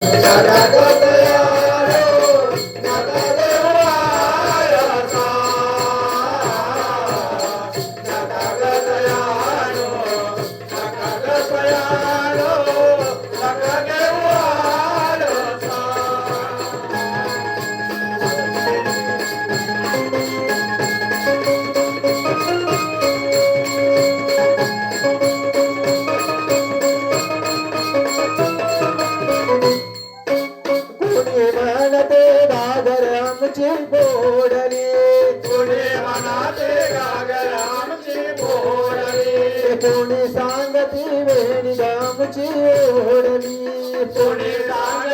Da da. పోడని పుణ్య మనాతే గాగరామచి పోడని పుణ్య సాంగతి వేణి రామచి ఓడని పుణ్య సాంగతి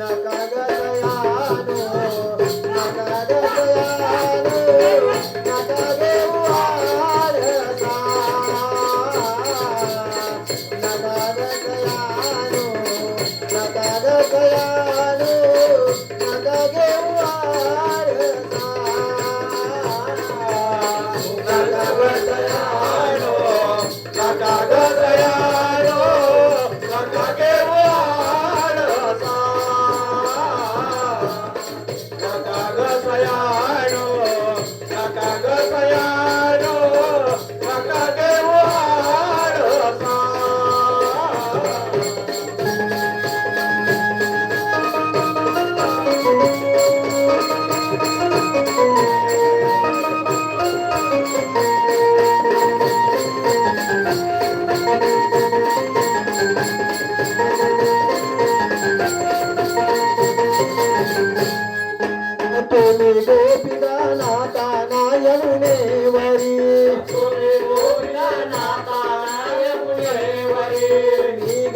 na cagadeira.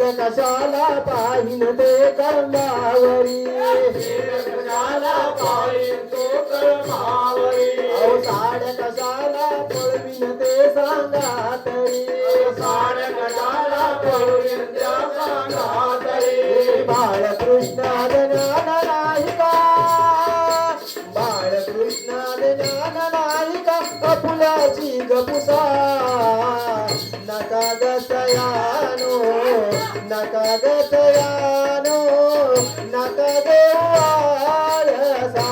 नशाला पाहिन ते कर्मावरी. नशाला पाहिन ते कर्मावरी. अहो कशाला पळविन ते सांगा तरी. साड कशाला पळविन त्या జగతయాను నకదే ఆలసా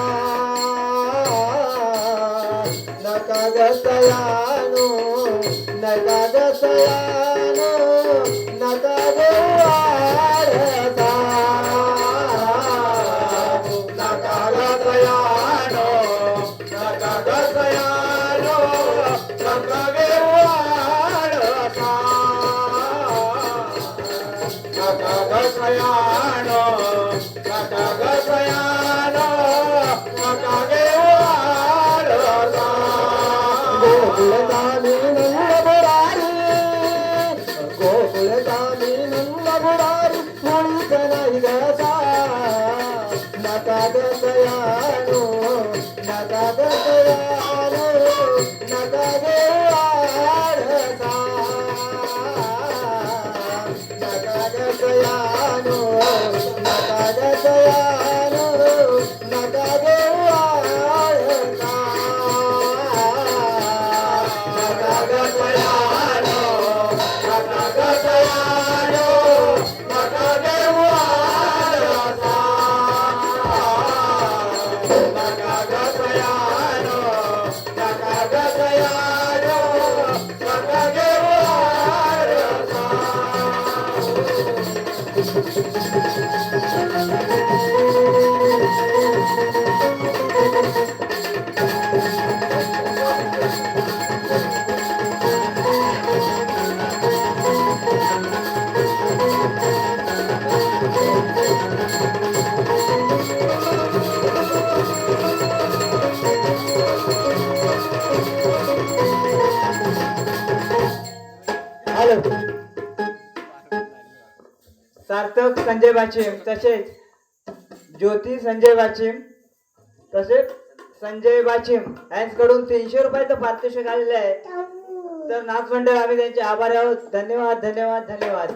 నకగతయాను నకగతయాను கல்யாண संजय वाचिम तसेच ज्योती संजय वाचिम तसेच संजय वाचिम यांच्याकडून तीनशे रुपयाचं पारितोषिक आलेलं आहे. तर नाच मंडळ आम्ही त्यांचे आभार आहोत. धन्यवाद धन्यवाद धन्यवाद.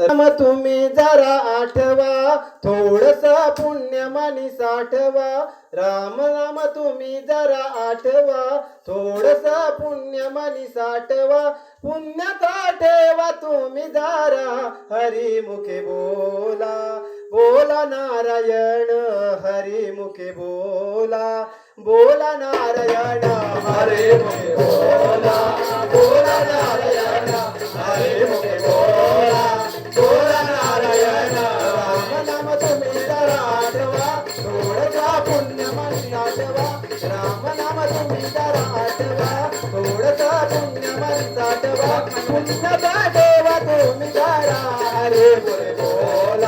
राम तुम्ही जरा आठवा थोडस पुण्य मनी साठवा. राम राम तुम्ही जरा आठवा थोडस पुण्य मनी साठवा. पुण्य साठेवा तुम्ही जरा हरी मुखे बोला. बोला नारायण हरी मुखे बोला. बोला नारायण हरे मुखे बोला. बोला नारायण हरे मुखे बोला. पुण्य देवा तुम्ही करा हरे बोल.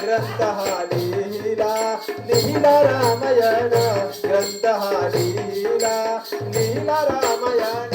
గ్రంథహారీ నీల రామయణ గ్రంథహారీలా నీల రామయణ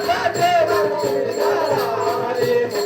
साचे विठ्ठला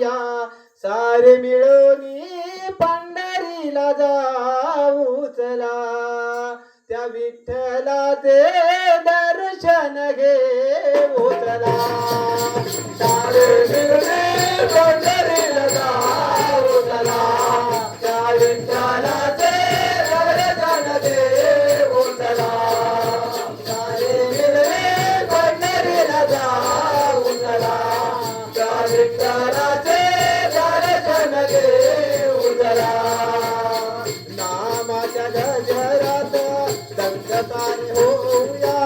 जाऊया सारे मिळवणी पंढरीला जाऊ चला. त्या विठ्ठलाचे दर्शन घेऊ चला. सारे मिळणे दंगताने होऊया.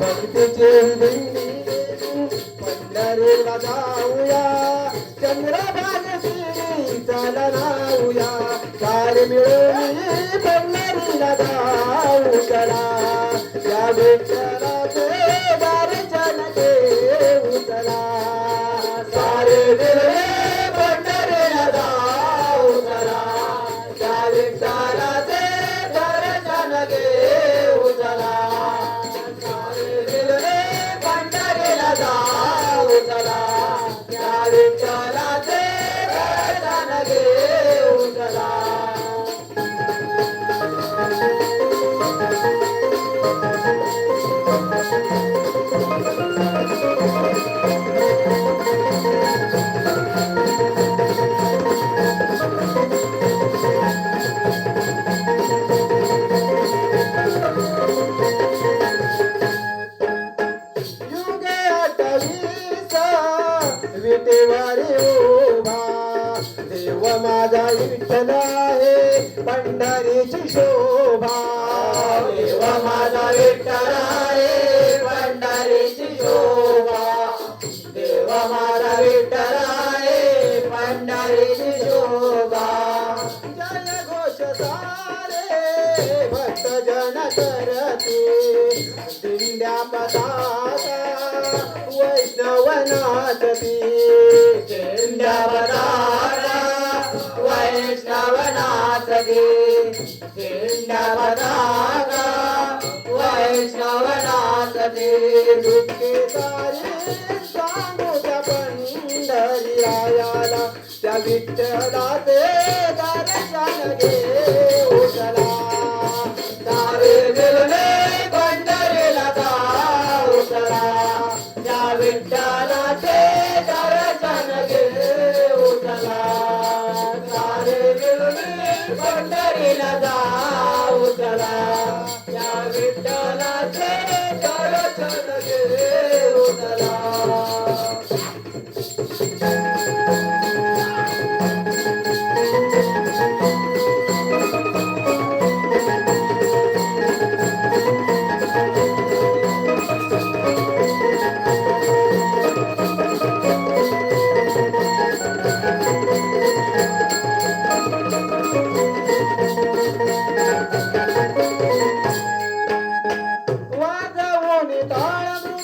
भक्तीचे दिंडी पंढरीला जाऊया चंद्रभाग चला चलनाऊया काल मिळून पंढरीला जाऊ चला. या विठ्ठलाचे दर्शन घेऊ चला. सारे दिले विटेवारी उभा. देव माझा विठ्ठल आहे पंढरीची शोभा. देव माझा विठ्ठल आहे पंढरीची शोभा. देव माझा विठ्ठल आहे पंढरीची शोभा. जय घोष सारे भक्त जन करते. दिंड्या पताका वैष्णव नाचती दिंड्या पताका वैष्णव दुःखे सारे सांगू त्या पंढरी रायाला दर्शन घेऊ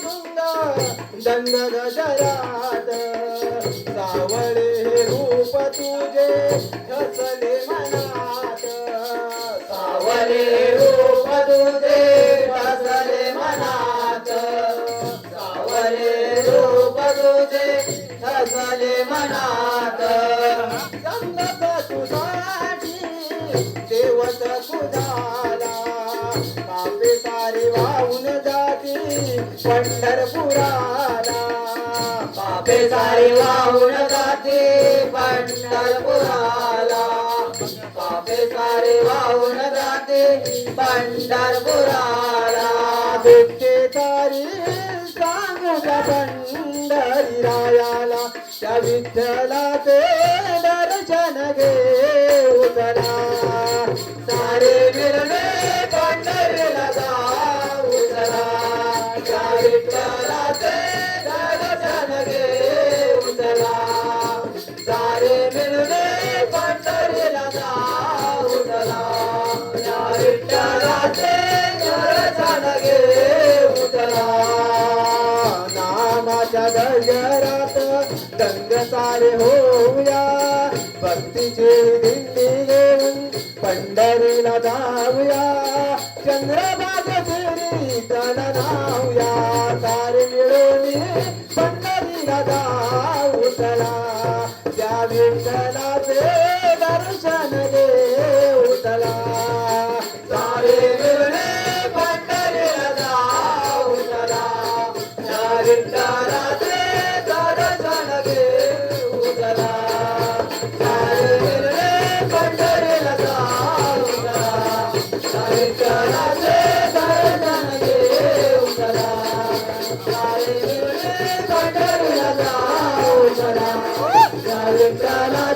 तुंग दंड गजरात. सावळे रूप तुझे हसले मनात. सावळे रूप तुझे हसले मनात. सावळे रूप तुझे हसले मनात. संगत तुझाची देवत तुझा पंढरपुराला. पापे सारे वाहून जाते पंढरपुराला. पापे सारे वाहून जाते पंढरपुराला. दुःखे तारी सांगू का पंढरी रायाला त्या विठ्ठलाचे दर्शन घे उतरा सारे मिळणे गजरात दंग सारे होऊया भक्तीची दिंडी घेऊन पंढरीला जाऊया चंद्रभाग फेरी तन नाऊया सारे मिळून पंढरीला जाऊ चला त्या विठ्ठलाचे दर्शन घे मिळणे